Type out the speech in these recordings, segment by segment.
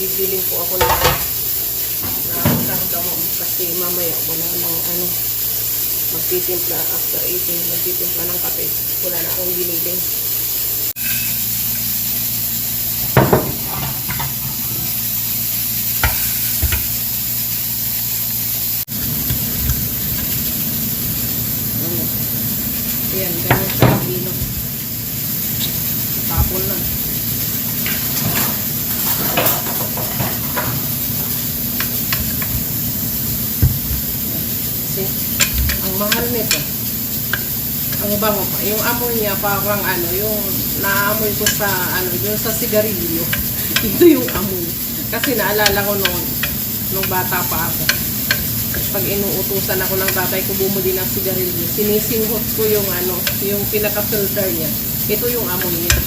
bibiling po ako ng na cardamom kasi mamaya wala nang ano magtitimpla after eating magtitimpla ng kape. Wala na akong biniling Ano? Ayan, ganun siya kilo. Tapon na. Kasi, ang mahal nito. Ang bango pa. Yung amoy niya parang ano, yung naamoy ko sa ano, yung sa sigarilyo. Ito yung amoy. Kasi naalala ko noon, nung bata pa ako. Pag inuutusan ako ng tatay ko bumuli ng sigarilyo, sinisinghot ko yung ano, yung pinaka-filter niya. Ito yung amoy niya.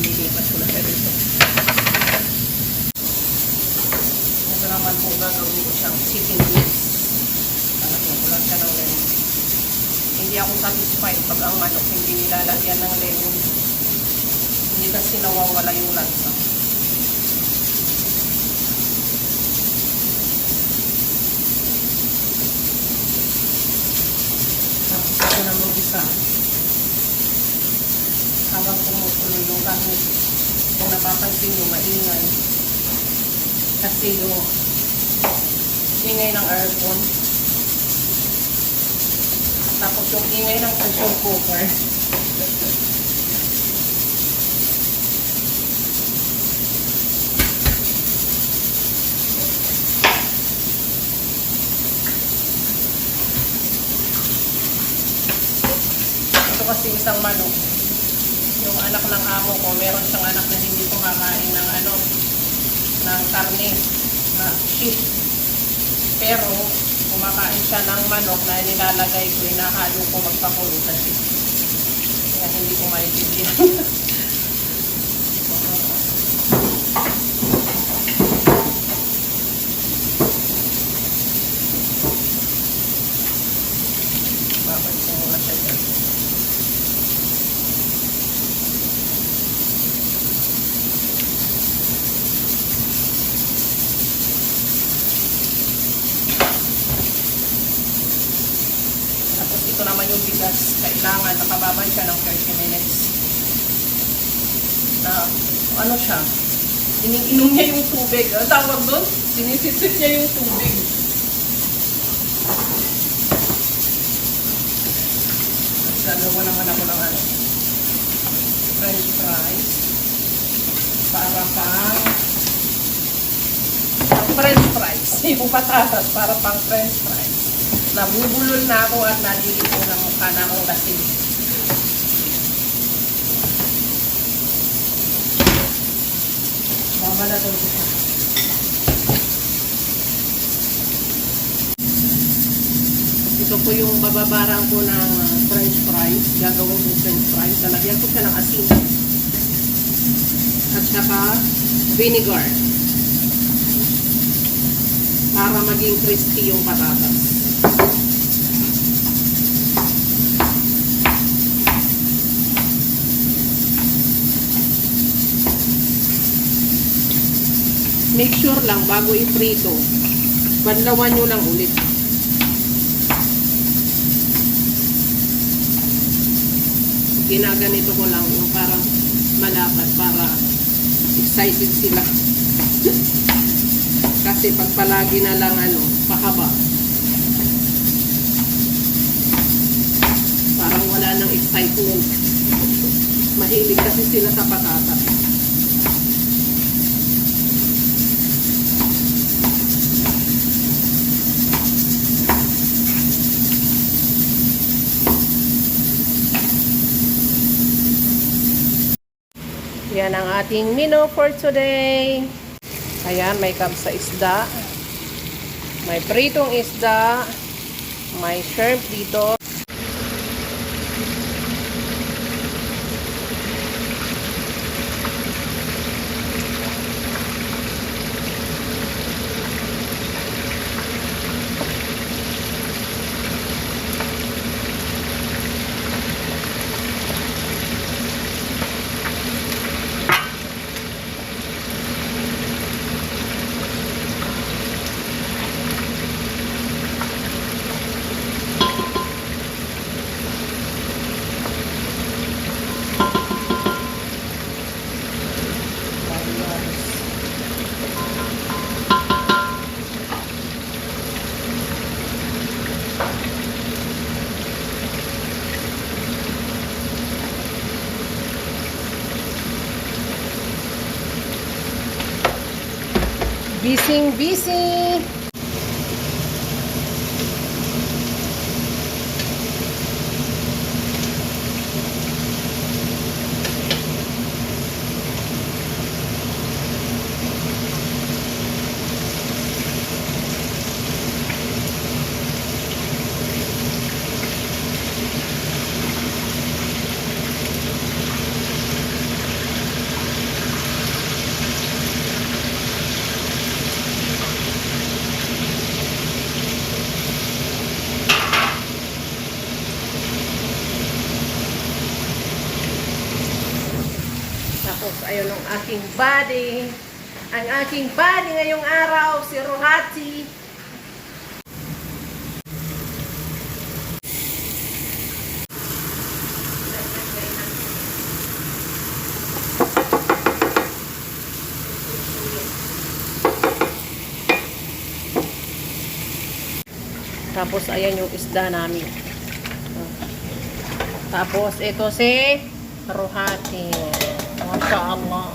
Lilipat ko na siya dito. Ito naman po gagawin ko siyang chicken wings. Talagyan ko lang siya ng lemon. Hindi ako satisfied pag ang manok hindi nilalagyan ng lemon. Hindi kasi nawawala yung lansa. Tapos ako na mag-isa. Habang kumukulo yung karne. Kung napapansin nyo, maingay. Kasi yung ingay ng aircon. Tapos yung ingay ng pressure cooker. Kasi isang manok. Yung anak ng amo ko, meron siyang anak na hindi kumakain ng ano, ng karne, na sheep. Pero, kumakain siya ng manok na nilalagay ko, inahalo ko magpakulo sheep. Kaya hindi ko maintindihan. Babalik ko muna siya dyan. Tapos ito naman yung bigas. Kailangan nakababad siya ng 30 minutes. Na ano siya? Iniinom niya yung tubig. Ano tawag doon? Sinisipsip niya yung tubig. Gagawa naman ako ng ano. French fries. Para pang french fries. yung patatas para pang french fries. Nabubulol na ako at nalilito na mukha na akong lasing. Babalatol ko siya. Ito po yung bababarang ko ng french fries. Gagawin ko french fries. Lalagyan ko siya ng asin. At saka vinegar. Para maging crispy yung patatas. Make sure lang bago iprito, banlawan nyo lang ulit. Ginaganito ko lang yung parang malapad para excited sila. Kasi pag palagi na lang ano, pahaba. Parang wala nang excitement. Mahilig kasi sila sa patatas. Yan ang ating menu for today. Ayan, may cup sa isda. May pritong isda. May shrimp dito. Bising ayun ang aking body. Ang aking body ngayong araw, si Rohati. Tapos, ayan yung isda namin. Tapos, ito si Rohati. Allah.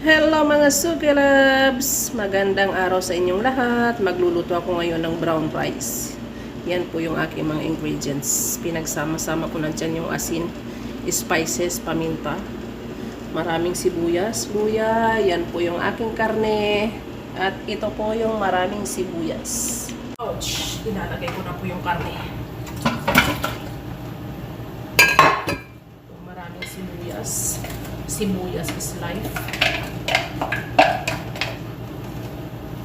Hello mga Loves! Magandang araw sa inyong lahat. Magluluto ako ngayon ng brown rice. Yan po yung aking mga ingredients. Pinagsama-sama ko na yung asin, spices, paminta, maraming sibuyas, luya. Yan po yung aking karne. At ito po yung maraming sibuyas. Ouch! Ilalagay ko na po yung karne. Maraming sibuyas. Sibuyas is life.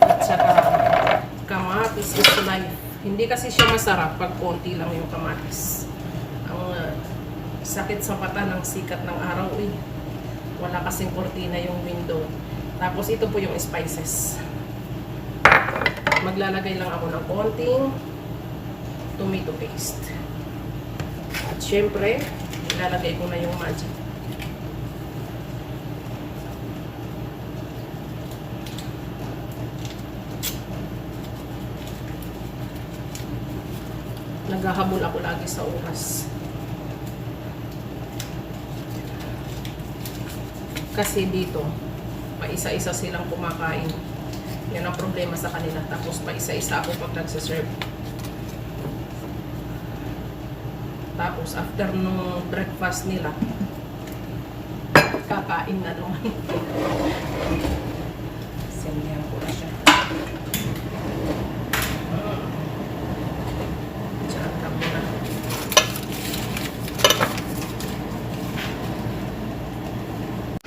At saka kamatis is life. Hindi kasi siya masarap pag konti lang yung kamatis. Ang uh, sakit sa mata ng sikat ng araw eh. Wala kasing kortina yung window. Tapos ito po yung spices. Maglalagay lang ako ng konting tomato paste. At syempre, ilalagay ko na yung magic. Naghahabol ako lagi sa oras. Kasi dito, paisa-isa silang kumakain. Yan ang problema sa kanila. Tapos paisa-isa ako pag nagsaserve. Tapos after nung breakfast nila, kakain na naman. Sendihan ko na siya. Mm. Tsaka muna.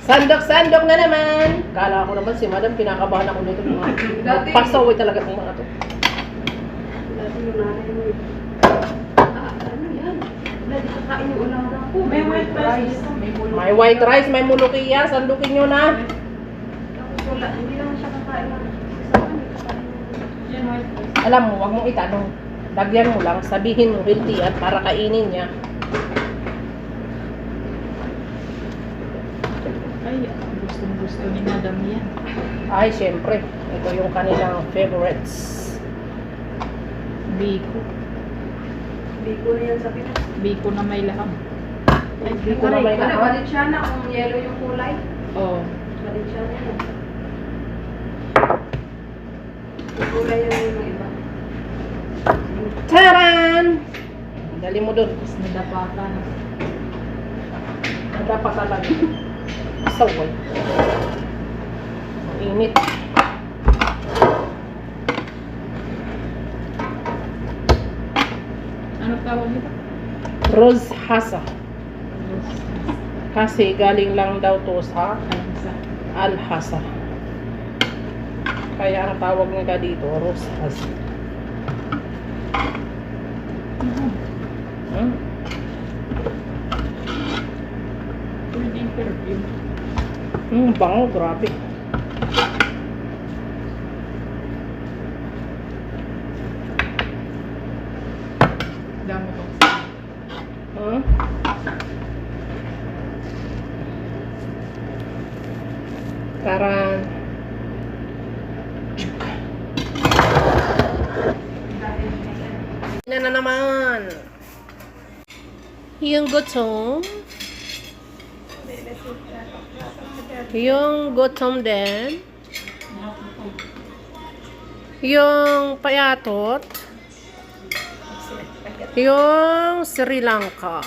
Sandok-sandok na naman! Kala ko naman si madam, pinakabahan ako nito. Mga pasaway talaga itong mga to. May white rice. May white rice, may mulukiya, sandukin nyo na. Tapos wala, hindi siya kakain ng kakain ng- Yan. Alam mo, wag mong itanong. Lagyan mo lang, sabihin mo healthy at para kainin niya. Ay, gustong gusto ni Madam yan. Ay, syempre, ito yung kanilang favorites. Biko. Biko na yan sa Pinas. Biko na may laham. Ay, Biko na may laham? Valenciana, kung yellow yung kulay. Oo. Valenciana yan. Kulay yan yung iba. Taran! Dali mo dun. Tapos nadapakan. Ada pa talaga. Saway. Ang init. Ano tawag ito? Rose Hasa. Kasi galing lang daw to sa. Al-Hasa. Kaya ang tawag nila dito, Rose Hasa. Hmm? Pwede yung perfume. Hmm, bango, grabe. Dami ko. Hmm? Taran. Na na naman. Yung gutom. Yung gutom din. Yung payatot. Yung Sri Lanka.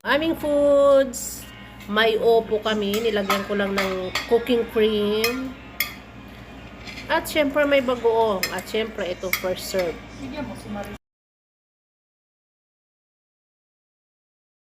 Aming foods. May opo kami. Nilagyan ko lang ng cooking cream. At syempre may bagoong. At syempre ito first serve.